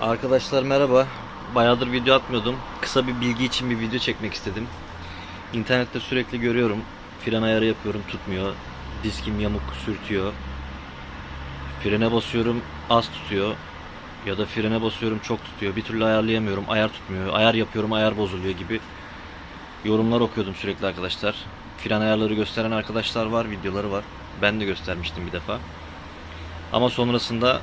Arkadaşlar merhaba. Bayağıdır video atmıyordum. Kısa bir bilgi için bir video çekmek istedim. İnternette sürekli görüyorum. Fren ayarı yapıyorum tutmuyor. Diskim yamuk sürtüyor. Frene basıyorum az tutuyor. Ya da frene basıyorum çok tutuyor. Bir türlü ayarlayamıyorum. Ayar tutmuyor. Ayar yapıyorum ayar bozuluyor gibi. Yorumlar okuyordum sürekli arkadaşlar. Fren ayarları gösteren arkadaşlar var. Videoları var. Ben de göstermiştim bir defa. Ama sonrasında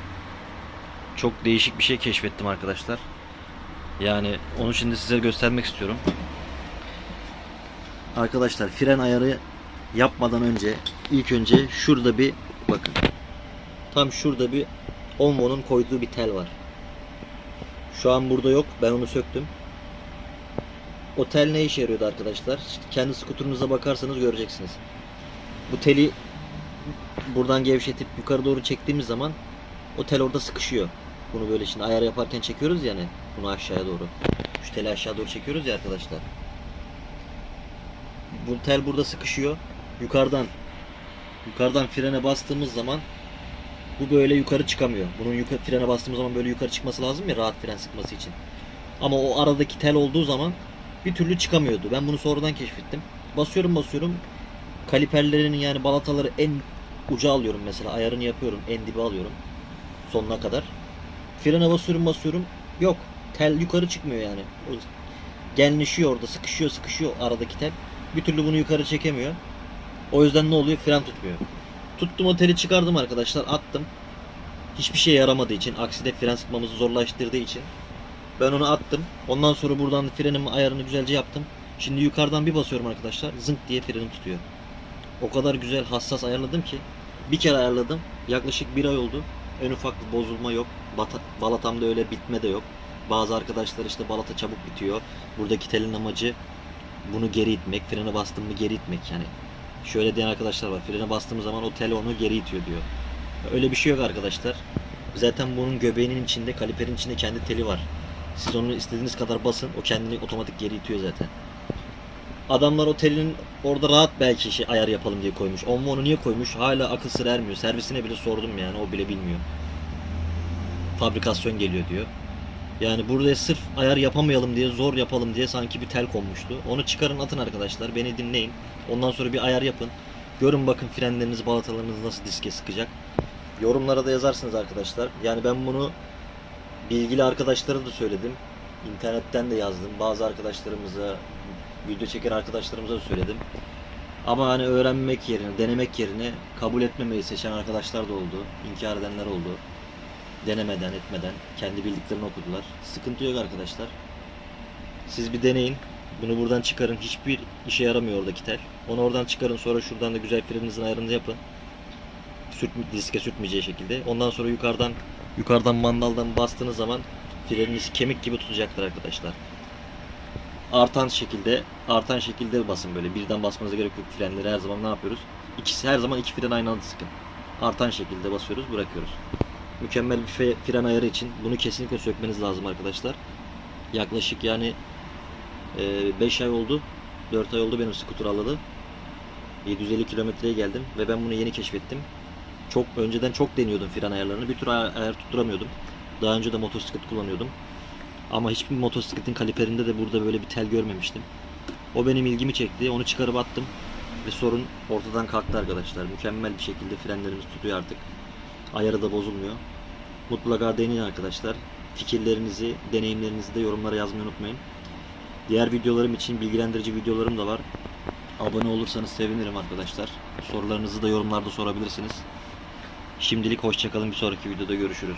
çok değişik bir şey keşfettim arkadaşlar. Yani onu şimdi size göstermek istiyorum. Arkadaşlar fren ayarı yapmadan önce ilk önce şurada bir bakın. Tam şurada bir Onvo'nun koyduğu bir tel var. Şu an burada yok. Ben onu söktüm. O tel ne işe yarıyordu arkadaşlar? İşte kendi skuturunuza bakarsanız göreceksiniz. Bu teli buradan gevşetip yukarı doğru çektiğimiz zaman o tel orada sıkışıyor. Bunu böyle şimdi ayar yaparken çekiyoruz yani bunu aşağıya doğru. Şu teli aşağı doğru çekiyoruz ya arkadaşlar. Bu tel burada sıkışıyor. Yukarıdan yukarıdan frene bastığımız zaman bu böyle yukarı çıkamıyor. Bunun yukarı frene bastığımız zaman böyle yukarı çıkması lazım ya rahat fren sıkması için. Ama o aradaki tel olduğu zaman bir türlü çıkamıyordu. Ben bunu sonradan keşfettim. Basıyorum basıyorum. Kaliperlerin yani balataları en uca alıyorum mesela. Ayarını yapıyorum. En dibe alıyorum. Sonuna kadar. Frene basıyorum basıyorum. Yok. Tel yukarı çıkmıyor yani. O genleşiyor orada. Sıkışıyor sıkışıyor aradaki tel. Bir türlü bunu yukarı çekemiyor. O yüzden ne oluyor? Fren tutmuyor. Tuttum o teli çıkardım arkadaşlar. Attım. Hiçbir şey yaramadığı için. Aksine fren sıkmamızı zorlaştırdığı için. Ben onu attım. Ondan sonra buradan frenimin ayarını güzelce yaptım. Şimdi yukarıdan bir basıyorum arkadaşlar. Zınk diye freni tutuyor. O kadar güzel hassas ayarladım ki. Bir kere ayarladım. Yaklaşık bir ay oldu. En ufak bir bozulma yok. Balatamda öyle bitme de yok. Bazı arkadaşlar işte balata çabuk bitiyor. Buradaki telin amacı bunu geri itmek. Frene bastım mı geri itmek yani. Şöyle diyen arkadaşlar var. Frene bastığımız zaman o tel onu geri itiyor diyor. Öyle bir şey yok arkadaşlar. Zaten bunun göbeğinin içinde, kaliperin içinde kendi teli var. Siz onu istediğiniz kadar basın. O kendini otomatik geri itiyor zaten. Adamlar o telin orada rahat belki şey ayar yapalım diye koymuş. Onunla onu niye koymuş? Hala akıl sır ermiyor. Servisine bile sordum yani. O bile bilmiyor. Fabrikasyon geliyor diyor. Yani burada sırf ayar yapamayalım diye, zor yapalım diye sanki bir tel konmuştu. Onu çıkarın atın arkadaşlar. Beni dinleyin. Ondan sonra bir ayar yapın. Görün bakın frenleriniz, balatalarınız nasıl diske sıkacak. Yorumlara da yazarsınız arkadaşlar. Yani ben bunu bilgili arkadaşlara da söyledim. İnternetten de yazdım. Bazı arkadaşlarımıza, video çeken arkadaşlarımıza da söyledim. Ama hani öğrenmek yerine, denemek yerine kabul etmemeyi seçen arkadaşlar da oldu. İnkar edenler oldu. Denemeden, etmeden kendi bildiklerini okudular. Sıkıntı yok arkadaşlar. Siz bir deneyin. Bunu buradan çıkarın. Hiçbir işe yaramıyor oradaki tel. Onu oradan çıkarın. Sonra şuradan da güzel freninizin ayarını yapın. Sürt, diske sürtmeyeceği şekilde. Ondan sonra yukarıdan yukarıdan mandaldan bastığınız zaman freniniz kemik gibi tutacaktır arkadaşlar. Artan şekilde artan şekilde basın böyle. Birden basmanıza gerek yok frenleri her zaman ne yapıyoruz? İkisi her zaman iki fren aynı anda sıkın. Artan şekilde basıyoruz, bırakıyoruz. Mükemmel bir fren ayarı için bunu kesinlikle sökmeniz lazım arkadaşlar. Yaklaşık yani 5 ay oldu. 4 ay oldu benim skuter alalı. 750 kilometreye geldim ve ben bunu yeni keşfettim. Çok önceden çok deniyordum fren ayarlarını. Bir tür ayar tutturamıyordum. Daha önce de motosiklet kullanıyordum. Ama hiçbir motosikletin kaliperinde de burada böyle bir tel görmemiştim. O benim ilgimi çekti. Onu çıkarıp attım. Ve sorun ortadan kalktı arkadaşlar. Mükemmel bir şekilde frenlerimiz tutuyor artık. Ayarı da bozulmuyor. Mutlaka deneyin arkadaşlar. Fikirlerinizi, deneyimlerinizi de yorumlara yazmayı unutmayın. Diğer videolarım için bilgilendirici videolarım da var. Abone olursanız sevinirim arkadaşlar. Sorularınızı da yorumlarda sorabilirsiniz. Şimdilik hoşçakalın. Bir sonraki videoda görüşürüz.